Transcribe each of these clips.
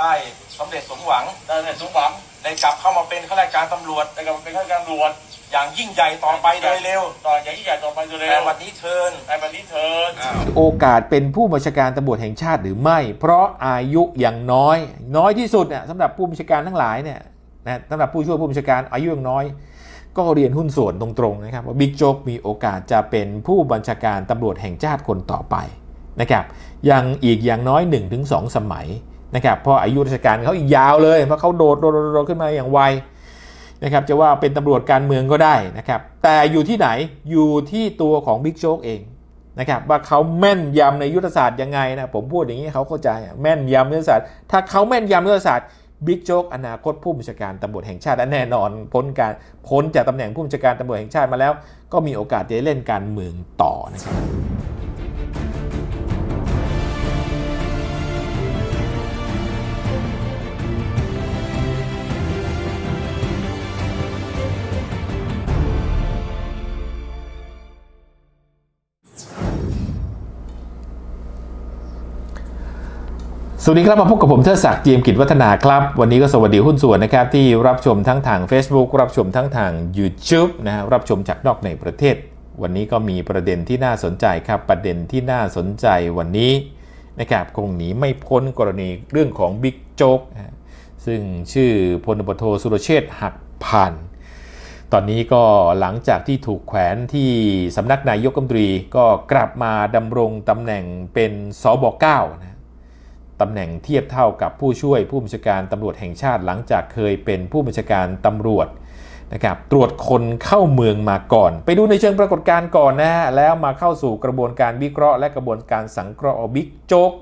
ได้สำเร็จสมหวังได้ในสมหวังได้กลับเข้ามาเป็นข้าราชการตำรวจในการเป็นข้าราชการตำรวจ อย่างยิ่งใหญ่ต่อไปโดยเร็วต่ออย่างยิ่งใหญ่ต่อไปโดยเร็แต่ววันนี้เชิญในวันนี้เถิดโอกาสเป็นผู้บัญชาการตำรวจแห่งชาติหรือไม่ เพราะอายุยังน้อย น้อยที่สุดเนี่ยสำหรับผู้บัญชาการทั้งหลายเนี่ยนะสำหรับผู้ช่วยผู้บัญชาการอายุยังน้อย ก็เรียนหุ้นส่วนตรงๆนะครับว่าบิ๊กโจ๊กมีโอกาสจะเป็นผู้บัญชาการตำรวจแห่งชาติคนต่อไปนะครับยังอีกอย่างน้อย 1-2 สมัย นะครับเพราะอายุราชการเขาอีกยาวเลยเพราะเขาโดดโดดโดดโดดขึ้นมาอย่างไวนะครับจะว่าเป็นตำรวจการเมืองก็ได้นะครับแต่อยู่ที่ไหนอยู่ที่ตัวของบิ๊กโจ๊กเองนะครับว่าเขาแม่นยำในยุทธศาสตร์ยังไงนะผมพูดอย่างนี้เขาเข้าใจแม่นยำยุทธศาสตร์ ถ้าเขาแม่นยำยุทธศาสตร์บิ๊กโจ๊กอนาคตผู้บัญชาการตำรวจแห่งชาติแน่นอนพ้นการพ้นจากตำแหน่งผู้บัญชาการตำรวจแห่งชาติมาแล้ว ก็มีโอกาสจะเล่นการเมืองต่อนะครับ สวัสดีครับมาพบกับผมเทิดศักดิ์เจียมกิจวัฒนาครับ วันนี้ก็สวัสดีหุ้นส่วนนะครับ ที่รับชมทั้งทาง Facebook รับชมทั้งทาง YouTube นะฮะรับชมจากนอกในประเทศ วันนี้ก็มีประเด็นที่น่าสนใจครับ ประเด็นที่น่าสนใจวันนี้นะครับคงหนีไม่พ้นกรณีเรื่องของบิ๊กโจ๊กซึ่งชื่อพลตบโทสุรเชษหักพันตอนนี้ก็หลังจากที่ถูกแขวนที่สำนักนายกรัฐมนตรีก็กลับมาดำรงตำแหน่งเป็นสบ9นะ ตำแหน่งเทียบเท่ากับผู้ช่วยผู้บัญชาการตำรวจแห่งชาติหลังจากเคยเป็นผู้บัญชาการตำรวจนะครับตรวจคนเข้าเมืองมาก่อน ไปดูในเชิงปรากฏการณ์ก่อนนะฮะแล้วมาเข้าสู่กระบวนการวิเคราะห์ และกระบวนการสังเคราะห์บิ๊กโจ๊ก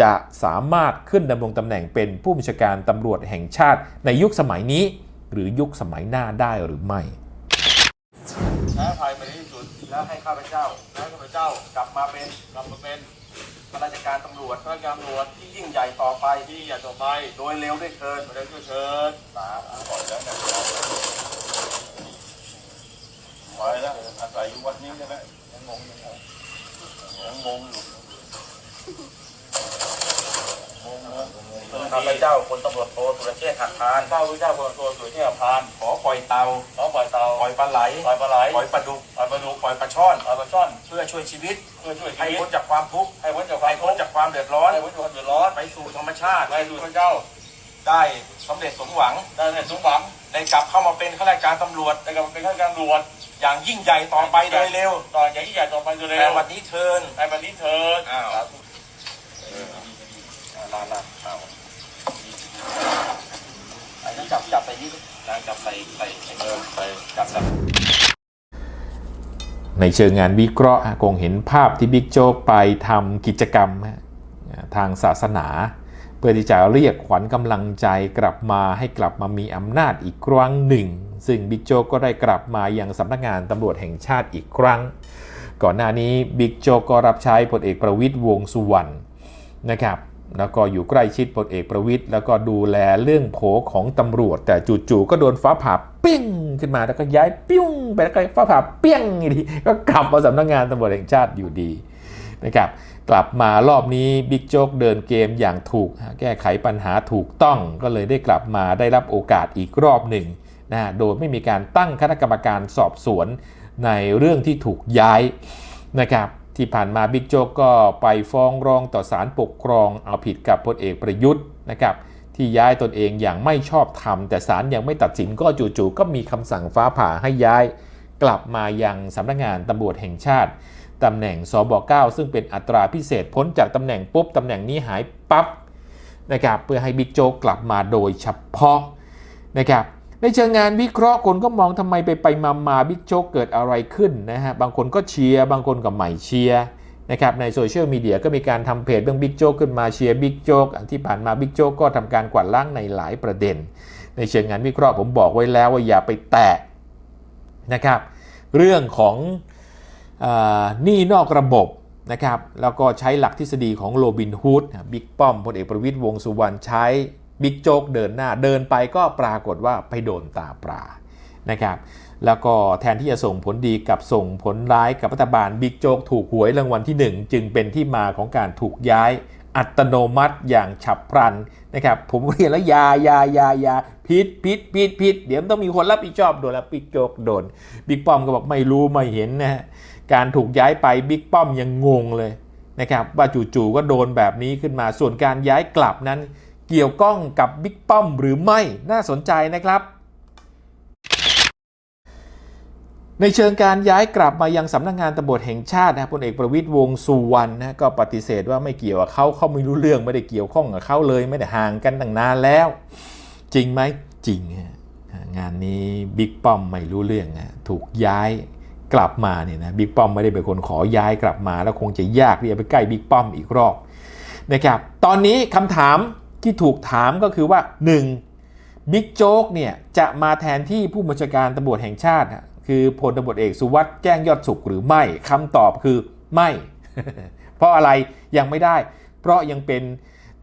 จะสามารถขึ้นดำรงตำแหน่งเป็นผู้บัญชาการตำรวจแห่งชาติ ในยุคสมัยนี้ หรือยุคสมัยหน้าได้หรือไม่แพ้ภัยไปในที่สุดแล้วให้ข้าพเจ้าากลับมาเป็นกลับมาเป็นข้าราชการตำรวจข้าราชการตำรวจที่ยิ่งใหญ่ต่อไปที่อยาต่อไปโดยเร็วด้วยเชิญได้วยเชิญสาธุก่อนแล้วนะไปแล้วอาศัยอยู่วัดนี้ใช่ไหมยังงงยังงงยังงงอยู่ข้าพเจ้าพลตำรวจโทสุรเชษฐ์หักพานข้าพเจ้าพลตัวจโทสวยที่อาพาน ขอปล่อยเตาขอปล่อยเตาปล่อยปลาไหลปล่อยปลาไหลปล่อยปลาดุก ปล่อยปลาดุกปล่อยปลาช่อนปล่อยปลาช่อนเพื่อช่วยชีวิต เพื่อช่วยชีให้วิตพ้นจากความทุกข์ให้พ้นจากควาให้มพ้ทุนกข์จากความเดือดร้อน ให้พ้นจากความเดือดร้อนไปสู่ธรรมชาติ ไปสู่พระเจ้าได้สำเร็จสมหวังได้ในสมหวังได้กลับเข้ามาเป็นข้าราชการตำรวจในการเป็นข้าราชการตำรวจอย่างยิ่งใหญ่ต่อไปโดยเร็วต่ออย่างยิ่งใหญ่ต่อไปโดยเร็แต่ววันนี้เชิญในวันนี้เถิดอ้าว สาธุลาลาเอาไอ้นี่จับจับไปนี่นางจับใส่ใส่ใส่เอมืออไปจับจับ ในเชิงงานวิเคราะห์คงเห็นภาพที่บิ๊กโจ๊กไปทำกิจกรรมทางศาสนา เพื่อที่จะเรียกขวัญกำลังใจกลับมาให้กลับมามีอำนาจอีกครั้งหนึ่ง ซึ่งบิ๊กโจ๊กก็ได้กลับมายังสำนักงานตำรวจแห่งชาติอีกครั้ง ก่อนหน้านี้บิ๊กโจ๊กก็รับใช้พลเอกประวิตยวงสุวรรณนะครับแล้วก็อยู่ใกล้ชิดพลเอกประวิตยแล้วก็ดูแลเรื่องโผของตำรวจ แต่จู่ๆก็โดนฟ้าผ่า ปิ้งขึ้นมาแล้วก็ย้ายปิ้งไปแล้วก็ฟ้าผ่าเปี้ยงอีกทีก็กลับมาสำนักงานตำรวจแห่งชาติอยู่ดีนะครับกลับมารอบนี้บิ๊กโจ๊กเดินเกมอย่างถูก แก้ไขปัญหาถูกต้องก็เลยได้กลับมาได้รับโอกาสอีกรอบหนึ่งนะโดยไม่มีการตั้งคณะกรรมการสอบสวนในเรื่องที่ถูกย้ายนะครับที่ผ่านมาบิ๊กโจ๊กก็ไปฟ้องร้องต่อศาลปกครองเอาผิดกับพลเอกประยุทธ์นะครับ ที่ย้ายตนเองอย่างไม่ชอบธรรมแต่ศาลยังไม่ตัดสินก็จู่ๆก็มีคำสั่งฟ้าผ่าให้ย้าย กลับมายังสำนักงานตำรวจแห่งชาติตำแหน่งสบ9ซึ่งเป็นอัตราพิเศษพ้นจากตำแหน่งปุ๊บตำแหน่งนี้หายปั๊บนะครับเพื่อให้บิ๊กโจ๊กกลับมาโดยเฉพาะนะครับในเชิงงานวิเคราะห์คนก็มองทำไมไปไปมามาบิ๊กโจ๊กเกิดอะไรขึ้นนะฮะบางคนก็เชียร์บางคนก็ไม่เชียร์ นะครับในโซเชียลมีเดียก็มีการทำเพจเรื่องบิ๊กโจ๊กขึ้นมาเชียร์บิ๊กโจ๊กที่ผ่านมาบิ๊กโจ๊กก็ทำการกวาดล้างในหลายประเด็น ในเชิงงานวิเคราะห์ผมบอกไว้แล้วว่าอย่าไปแตะนะครับ เรื่องของหนี้นอกระบบนะครับแล้วก็ใช้หลักทฤษฎีของโรบินฮูดบิ๊กป้อมพลเอกประวิตยวงสุวรรณใช้บิ๊กโจ๊กเดินหน้าเดินไปก็ปรากฏว่าไปโดนตาปลา นะครับแล้วก็แทนที่จะส่งผลดีกับส่งผลร้ายกับรัฐบาลบิ๊กโจ๊กถูกหวยรางวัลที่ 1 จึงเป็นที่มาของการถูกย้ายอัตโนมัติอย่างฉับพลันนะครับผมเรียนแล้วยายายายาพิษพิษพิษพิษเดี๋ยวต้องมีคนรับผิดชอบโดนแล้วบิ๊กโจ๊กโดนบิ๊กป้อมก็บอกไม่รู้ไม่เห็นนะฮะการถูกย้ายไปบิ๊กป้อมยังงงเลยนะครับว่าจู่ๆก็โดนแบบนี้ขึ้นมาส่วนการย้ายกลับนั้น เกี่ยวข้องกับบิ๊กป้อมหรือไม่น่าสนใจนะครับ ในเชิงการย้ายกลับมายังสำนักงานตำรวจแห่งชาตินะพลเอกประวิตยวงสุวรรณนะก็ปฏิเสธว่าไม่เกี่ยวกับเขาเขาไม่รู้เรื่องไม่ได้เกี่ยวข้องกับเขาเลยไม่ได้ห่างกันตั้งนานแล้ว จริงไหมจริง งานนี้บิ๊กป้อมไม่รู้เรื่องนะถูกย้ายกลับมาเนี่ยนะบิ๊กป้อมไม่ได้เป็นคนขอย้ายกลับมา แล้วคงจะยากที่จะไปใกล้บิ๊กป้อมอีกรอบนะครับตอนนี้คำถามที่ถูกถามก็คือว่า 1. บิ๊กโจ๊กเนี่ยจะมาแทนที่ผู้บัญชาการตำรวจแห่งชาติ คือพลตำรวจเอกสุวัสด์แจ้งยอดสุขหรือไม่คำตอบคือไม่ เพราะอะไรยังไม่ได้ เพราะยังเป็น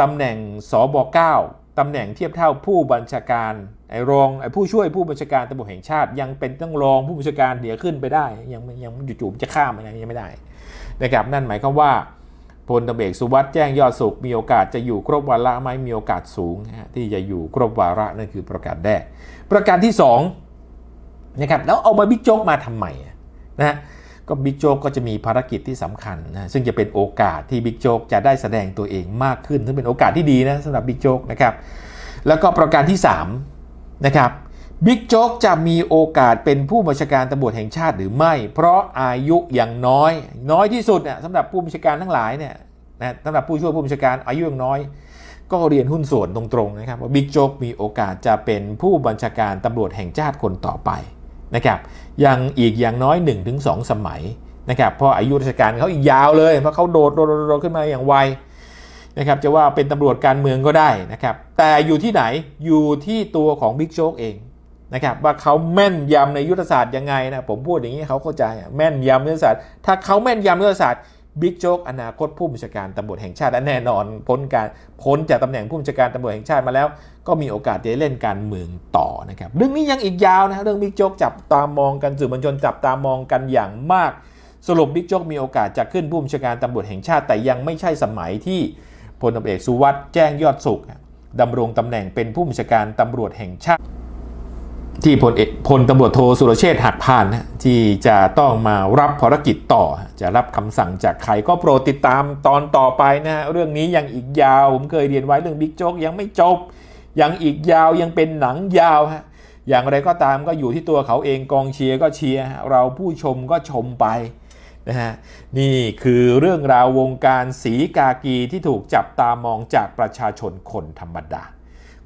ตำแหน่งสบ9ตำแหน่งเทียบเท่าผู้บัญชาการไอ้รองไอ้ผู้ช่วยผู้บัญชาการตำรวจแห่งชาติ ยังเป็นต้องรองผู้บัญชาการเดี๋ยวขึ้นไปได้ ยังยังจู่ๆจะข้ามอะไรยังไม่ได้นะครับนั่นหมายความว่าพลตำรวจเอกสุวัสด์แจ้งยอดสุขมีโอกาสจะอยู่ครบวาระไหมมีโอกาสสูงที่จะอยู่ครบวาระนั่นคือประกาศแรกประการที่ 2 นะครับแล้วเอามาบิ๊กโจ๊กมาทำไมนะฮะก็บิ๊กโจ๊กก็จะมีภารกิจที่สำคัญนะซึ่งจะเป็นโอกาสที่บิ๊กโจ๊กจะได้แสดงตัวเองมากขึ้นซึ่งเป็นโอกาสที่ดีนะสำหรับบิ๊กโจ๊กนะครับแล้วก็ประการที่3นะครับบิ๊กโจ๊กจะมีโอกาสเป็นผู้บัญชาการตำรวจแห่งชาติหรือไม่ เพราะอายุอย่างน้อย น้อยที่สุดเนี่ยสำหรับผู้บัญชาการทั้งหลายเนี่ยนะสำหรับผู้ช่วยผู้บัญชาการอายุอย่างน้อย ก็เรียนหุ้นส่วนตรงๆนะครับว่าบิ๊กโจ๊กมีโอกาสจะเป็นผู้บัญชาการตำรวจแห่งชาติคนต่อไป นะครับยังอีกอย่างน้อย 1-2 สมัยนะครับเพราะอายุราชการเขาอีกยาวเลย เพราะเขาโดดโดดโดดโดดขึ้นมาอย่างไวนะครับจะว่าเป็นตำรวจการเมืองก็ได้นะครับแต่อยู่ที่ไหนอยู่ที่ตัวของบิ๊กโจ๊กเองนะครับว่าเขาแม่นยำในยุทธศาสตร์ยังไงนะผมพูดอย่างนี้เขาเข้าใจแม่นยำยุทธศาสตร์ถ้าเขาแม่นยำยุทธศาสตร์ บิ๊กโจ๊กอนาคตผู้บัญชาการตำรวจแห่งชาติและแน่นอนพ้นการพ้นจากตำแหน่งผู้บัญชาการตำรวจแห่งชาติมาแล้ว ก็มีโอกาสจะได้เล่นการเมืองต่อนะครับเรื่องนี้ยังอีกยาวนะเรื่องบิ๊กโจ๊กจับตามองกันสื่อมวลชนจับตามองกันอย่างมาก สรุปบิ๊กโจ๊กมีโอกาสจะขึ้นผู้บัญชาการตำรวจแห่งชาติ แต่ยังไม่ใช่สมัยที่พลตำรวจเอกสุวัสด์แจ้งยอดสุขดำรงตำแหน่งเป็นผู้บัญชาการตำรวจแห่งชาติ ที่พลเอกพลตำรวจโทสุรเชษฐ์หักพานนะที่จะต้องมารับภารกิจต่อ จะรับคำสั่งจากใครก็โปรดติดตามตอนต่อไปนะฮะเรื่องนี้ยังอีกยาว ผมเคยเรียนไว้เรื่องบิ๊กโจ๊กยังไม่จบ ยังอีกยาวยังเป็นหนังยาวฮะอย่างไรก็ตามก็อยู่ที่ตัวเขาเองกองเชียร์ก็เชียร์เราผู้ชมก็ชมไปนะฮะนี่คือเรื่องราววงการสีกากีที่ถูกจับตามองจากประชาชนคนธรรมดา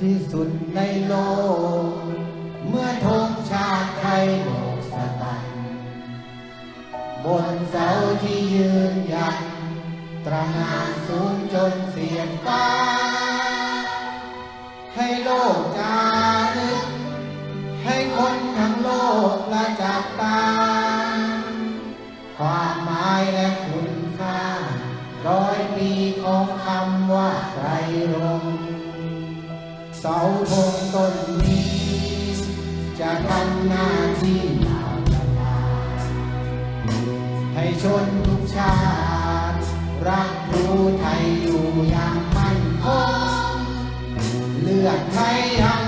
ที่สุดในโลก เมื่อธงชาติไทยโบกสะบัดบนเสาที่ยืนยัดตระหงานสูงจนเสียงฟ้า ให้โลกจารึกให้คนทั้งโลกละจับตา ความหมายและคุณค่า ร้อยปีของคำว่าไตรรง เสาธงต้นนี้ จะทำหน้าที่ยาวนานให้ชนทุกชาติ รักรู้ไทยอยู่อย่างมั่นคงเลือดไทยยัง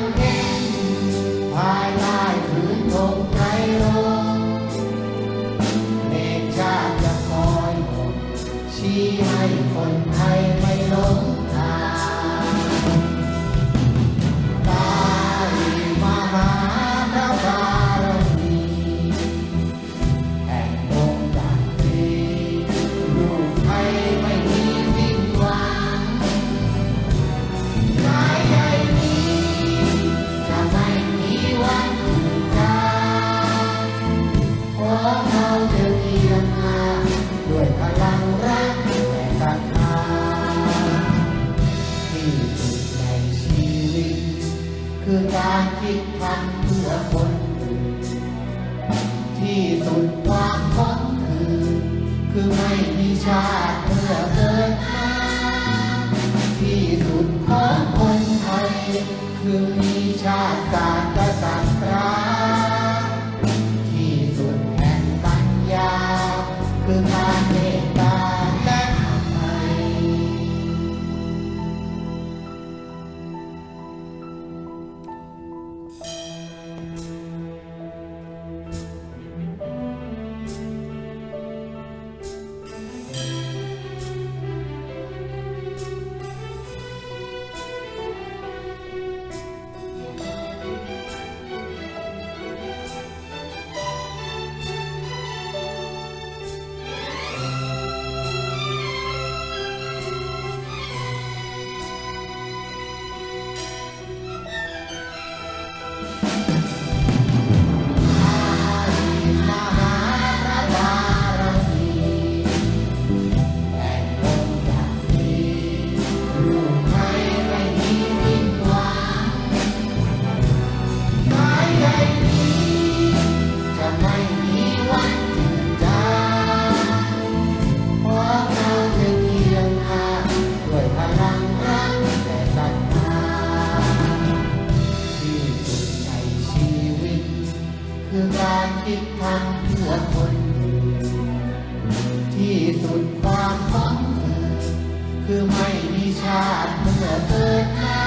คือการคิดทำเพื่อคนอื่น ที่สุดความของคือ คือไม่มีชาติเพื่อเกิดมาที่สุดของคนไทย คือมีชาติศาสตร์ คิดทำเพื่อคน ที่สุดความฝันคือไม่มีชาติเมื่อเกิดมา